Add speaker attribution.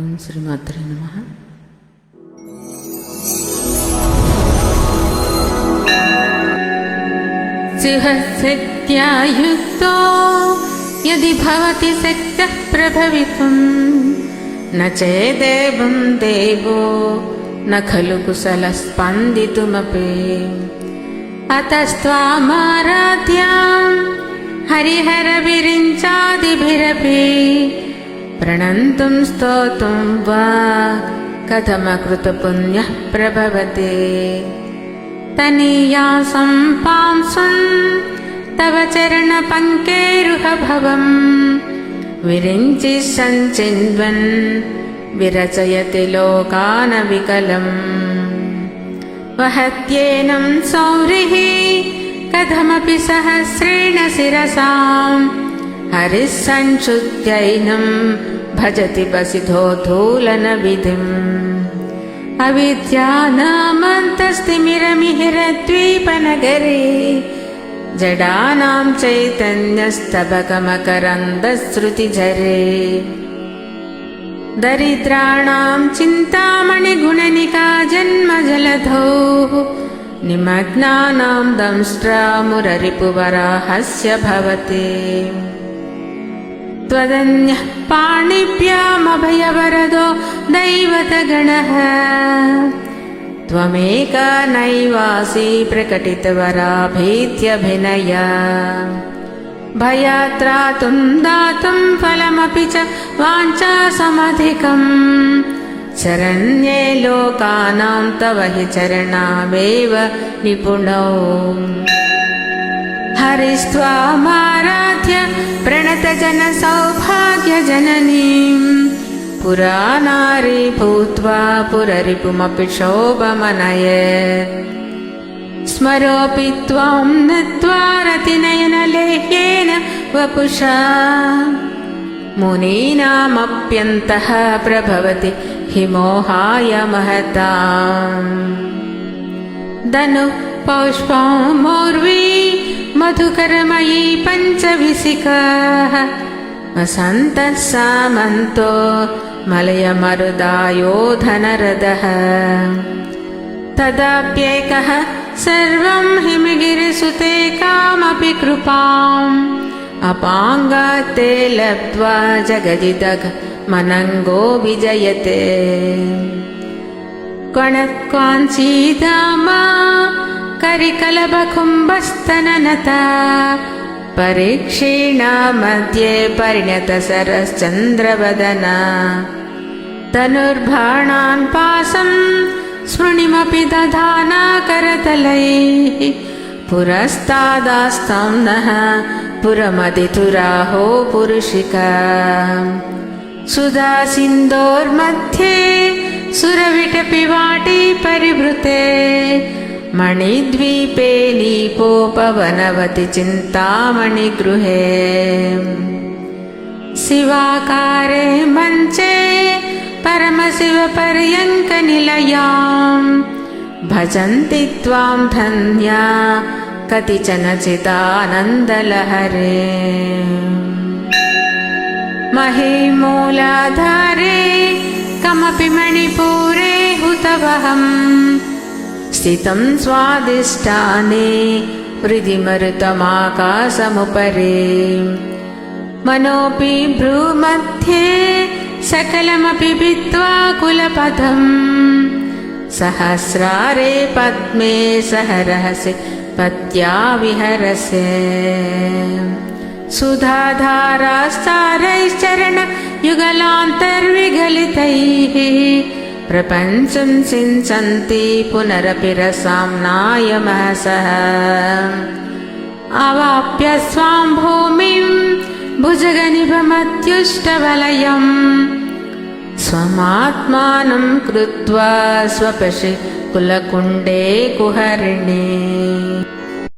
Speaker 1: ఓం శ్రీ మాత్రే నమ. సుహసత్యాయుక్తో యది భవతి శక్త ప్రభవితుం. నేదేవం దేవో నలు కుశల స్పందితుమపి. అతస్వామారాధ్యాం హరిహర प्रणन्तुं स्तोतुं वा कथमकृतपुण्यः प्रभवते। तनीयासं पांसुन् तव चरणपङ्केरुहभवम् विरिञ्चि सञ्चिन्वन् विरचयति लोकानविकलम्। वहत्येनं सौरिः कथमपि सहस्रेण शिरसाम् हरिः संशुद्ध्यैनं भजति बसिधोधूलनविधिम् अविद्यानामन्तस्तिमिरमिहिरद्वीपनगरे जडानां चैतन्यस्तबकमकरन्दश्रुतिझरे। दरिद्राणां चिन्तामणिगुणनिका जन्मजलधौ निमग्नानां दंष्ट्रामुररिपुवराहस्य भवते त्वदन्यः पाणिभ्यामभयवरदो दैवतगणः। त्वमेक नैवासि प्रकटितवराभीत्यभिनय। भयात्रातुं दातुं फलमपि च वाञ्छासमधिकम्। शरण्ये लोकानां तव हि चरणामेव निपुणौ हरिस्त्वामाराध्य प्रणतजनसौभाग्यजननीम्। पुरा नारी भूत्वा पुररिपुमपि शोभमनय स्मरोऽपि त्वां नत्वा रतिनयनलेह्येन वपुषा। मुनीनामप्यन्तः प्रभवति हि मोहाय महताम्। दनु पौष्पौर्वी मधुकरमयी पञ्चविशिखाः। वसन्तः सामन्तो मलयमरुदायो धनरदः तदाप्येकः सर्वं हिमगिरिसुते कामपि कृपाम्। अपाङ्गाते लब्ध्वा जगदिदघ मनङ्गो विजयते। कणक्वाञ्चीदामा करिकलबकुम्भस्तननता परीक्षीणा मध्ये परिणतसरश्चन्द्रवदना। तनुर्भाणान् पासम् स्मृणिमपि दधाना करतलैः। पुरस्तादास्तं नः पुरमदितुराहो पुरुषिका। सुधा सिन्दोर्मध्ये सुरविटपि वाटी परिवृते मणिद्वीपे लीपोपवनवति चिन्तामणिगृहे शिवाकारे मञ्चे परमशिवपर्यङ्कनिलयाम्। भजन्ति त्वां धन्या कतिचन चिदानन्दलहरे महीमूलाधारे कमपि मणिपुरे हुतवहम् स्थितं स्वादिष्टाने हृदिमरुतमाकाशमुपरे मनोऽपि भ्रूमध्ये सकलमपि भित्त्वा कुलपथम्। सहस्रारे पद्मे सह रहसि पत्या विहरसे सुधाधारास्तारैश्चरण युगलान्तर्विगलितैः प्रपञ्चं सिञ्चन्ति पुनरपि रसाम्नायमहसः अवाप्य स्वां भूमिं भुजगनिभमत्युष्टवलयम् स्वमात्मानं कृत्वा स्वपशि कुलकुण्डे कुहरिणे